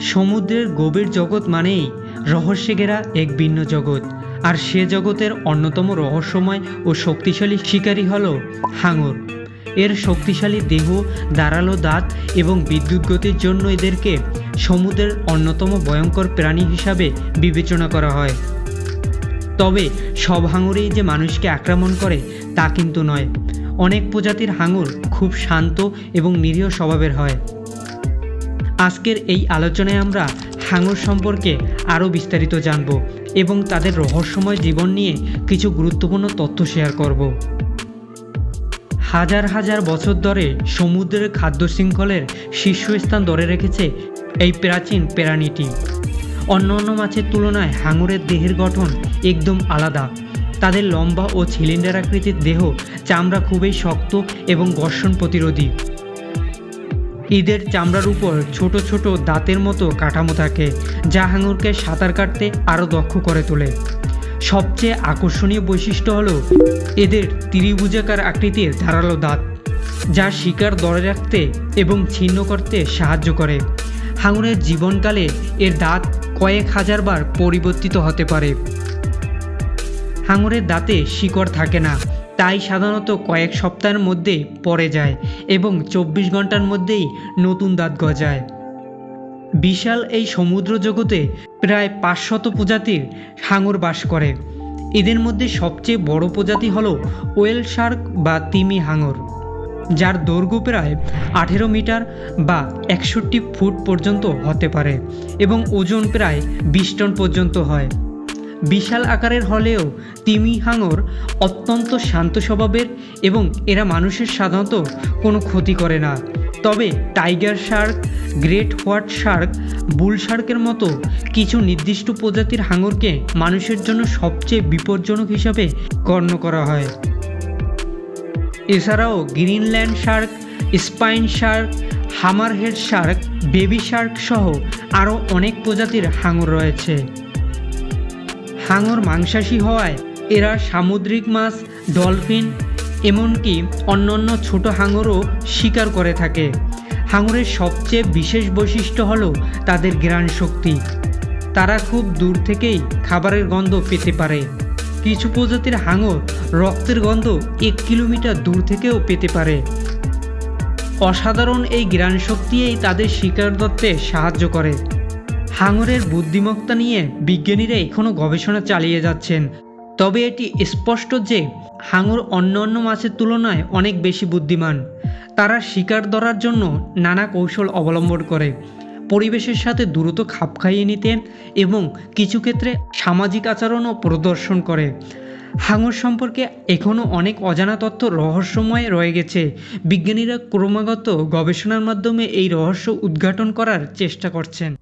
সমুদ্রের গভীর জগৎ মানেই রহস্যে ঘেরা এক ভিন্ন জগৎ, আর সে জগতের অন্যতম রহস্যময় ও শক্তিশালী শিকারী হল হাঙর। এর শক্তিশালী দেহ, ধারালো দাঁত এবং বিদ্যুৎ গতির জন্য এদেরকে সমুদ্রের অন্যতম ভয়ঙ্কর প্রাণী হিসাবে বিবেচনা করা হয়। তবে সব হাঙরেই যে মানুষকে আক্রমণ করে তা কিন্তু নয়। অনেক প্রজাতির হাঙর খুব শান্ত এবং নিরীহ স্বভাবের হয়। আজকের এই আলোচনায় আমরা হাঙর সম্পর্কে আরও বিস্তারিত জানব এবং তাদের রহস্যময় জীবন নিয়ে কিছু গুরুত্বপূর্ণ তথ্য শেয়ার করব। হাজার হাজার বছর ধরে সমুদ্রের খাদ্য শৃঙ্খলের শীর্ষস্থান ধরে রেখেছে এই প্রাচীন প্রাণীটি। অন্য অন্য মাছের তুলনায় হাঙরের দেহের গঠন একদম আলাদা। তাদের লম্বা ও সিলিন্ডার আকৃতির দেহ চামড়া খুবই শক্ত এবং ঘর্ষণ প্রতিরোধী। ঈদের চামড়ার উপর ছোট ছোট দাঁতের মতো কাঠামো থাকে, যা হাঙরকে সাঁতার কাটতে আরও দক্ষ করে তোলে। সবচেয়ে আকর্ষণীয় বৈশিষ্ট্য হলো এদের ত্রিভুজাকার আকৃতির ধারালো দাঁত, যা শিকার ধরে রাখতে এবং ছিন্ন করতে সাহায্য করে। হাঙরের জীবনকালে এর দাঁত কয়েক হাজার বার পরিবর্তিত হতে পারে। হাঙরের দাঁতে শিকড় থাকে না তাই সাধারণত কয়েক সপ্তাহের মধ্যে পড়ে যায় এবং চব্বিশ ঘণ্টার মধ্যেই নতুন দাঁত গজায়। বিশাল এই সমুদ্র জগতে প্রায় পাঁচশত প্রজাতির হাঙর বাস করে। এদের মধ্যে সবচেয়ে বড় প্রজাতি হল ওয়েল শার্ক বা তিমি হাঙর, যার দৈর্ঘ্য প্রায় আঠেরো মিটার বা একষট্টি ফুট পর্যন্ত হতে পারে এবং ওজন প্রায় বিশ টন পর্যন্ত হয়। বিশাল আকারের হলেও তিমি হাঙর অত্যন্ত শান্ত স্বভাবের এবং এরা মানুষের সাধারণত কোনো ক্ষতি করে না। তবে tiger shark, great white shark, bull শার্কের মতো কিছু নির্দিষ্ট প্রজাতির হাঙরকে মানুষের জন্য সবচেয়ে বিপজ্জনক হিসাবে গণ্য করা হয়। এছাড়াও Greenland shark, spine shark, hammerhead shark, baby shark সহ আরও অনেক প্রজাতির হাঙর রয়েছে। হাঙর মাংসাশী হওয়ায় এরা সামুদ্রিক মাছ, ডলফিন, এমনকি অন্যান্য ছোট হাঙরও শিকার করে থাকে। হাঙরের সবচেয়ে বিশেষ বৈশিষ্ট্য হলো তাদের ঘ্রাণ শক্তি। তারা খুব দূর থেকেই খাবারের গন্ধ পেতে পারে। কিছু প্রজাতির হাঙর রক্তের গন্ধ এক কিলোমিটার দূর থেকেও পেতে পারে। অসাধারণ এই ঘ্রাণ শক্তিই তাদের শিকার ধরতে সাহায্য করে। হাঙরের বুদ্ধিমত্তা নিয়ে বিজ্ঞানীরা এখনও গবেষণা চালিয়ে যাচ্ছেন। তবে এটি স্পষ্ট যে হাঙর অন্য অন্য মাছের তুলনায় অনেক বেশি বুদ্ধিমান। তারা শিকার ধরার জন্য নানা কৌশল অবলম্বন করে। পরিবেশের সাথে দ্রুত খাপ খাইয়ে নিতে এবং কিছু ক্ষেত্রে সামাজিক আচরণও প্রদর্শন করে। হাঙর সম্পর্কে এখনও অনেক অজানা তথ্য রহস্যময় রয়ে গেছে। বিজ্ঞানীরা ক্রমাগত গবেষণার মাধ্যমে এই রহস্য উদ্ঘাটন করার চেষ্টা করছেন।